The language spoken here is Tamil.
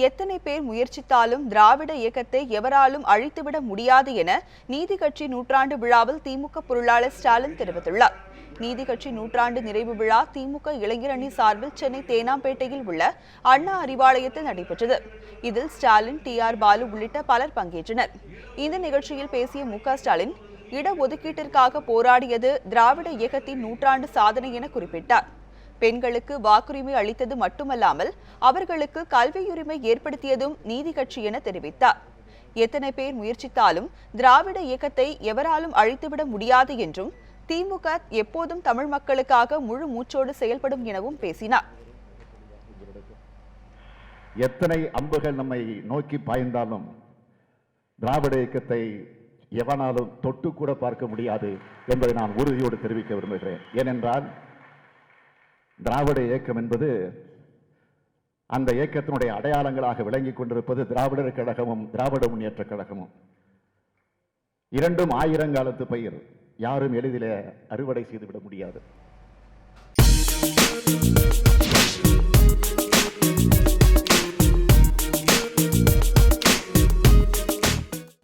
எத்தனை பேர் முயற்சித்தாலும் திராவிட இயக்கத்தை எவராலும் அழித்துவிட முடியாது என நீதி கட்சி நூற்றாண்டு விழாவில் திமுக பொருளாளர் ஸ்டாலின் தெரிவித்துள்ளார். நீதி கட்சி நூற்றாண்டு நிறைவு விழா திமுக இளைஞரணி சார்பில் சென்னை தேனாம்பேட்டையில் உள்ள அண்ணா அறிவாலயத்தில் நடைபெற்றது. இதில் ஸ்டாலின் டி ஆர் பாலு உள்ளிட்ட பலர் பங்கேற்றனர். இந்த நிகழ்ச்சியில் பேசிய மு ஸ்டாலின் ஸ்டாலின் இடஒதுக்கீட்டிற்காக போராடியது திராவிட இயக்கத்தின் நூற்றாண்டு சாதனை என குறிப்பிட்டார். பெண்களுக்கு வாக்குரிமை அளித்தது மட்டுமல்லாமல் அவர்களுக்கு கல்வியுரிமை ஏற்படுத்தியதும் நீதி கட்சி என தெரிவித்தார். எத்தனை பேர் முயற்சித்தாலும் திராவிட இயக்கத்தை எவராலும் அழித்துவிட முடியாது என்றும் திமுக எப்போதும் தமிழ் மக்களுக்காக முழு மூச்சோடு செயல்படும் எனவும் பேசினார். எத்தனை அம்புகள் நம்மை நோக்கி பாய்ந்தாலும் திராவிட இயக்கத்தை எவனாலும் தொட்டு கூட பார்க்க முடியாது என்பதை நான் உறுதியோடு தெரிவிக்க விரும்புகிறேன். ஏனென்றால் திராவிட இயக்கம் என்பது அந்த இயக்கத்தினுடைய அடையாளங்களாக விளங்கிக் கொண்டிருப்பது திராவிடர் கழகமும் திராவிட முன்னேற்ற கழகமும். இரண்டும் ஆயிரங்காலத்து பயிர். யாரும் எளிதிலே அறுவடை செய்துவிட முடியாது.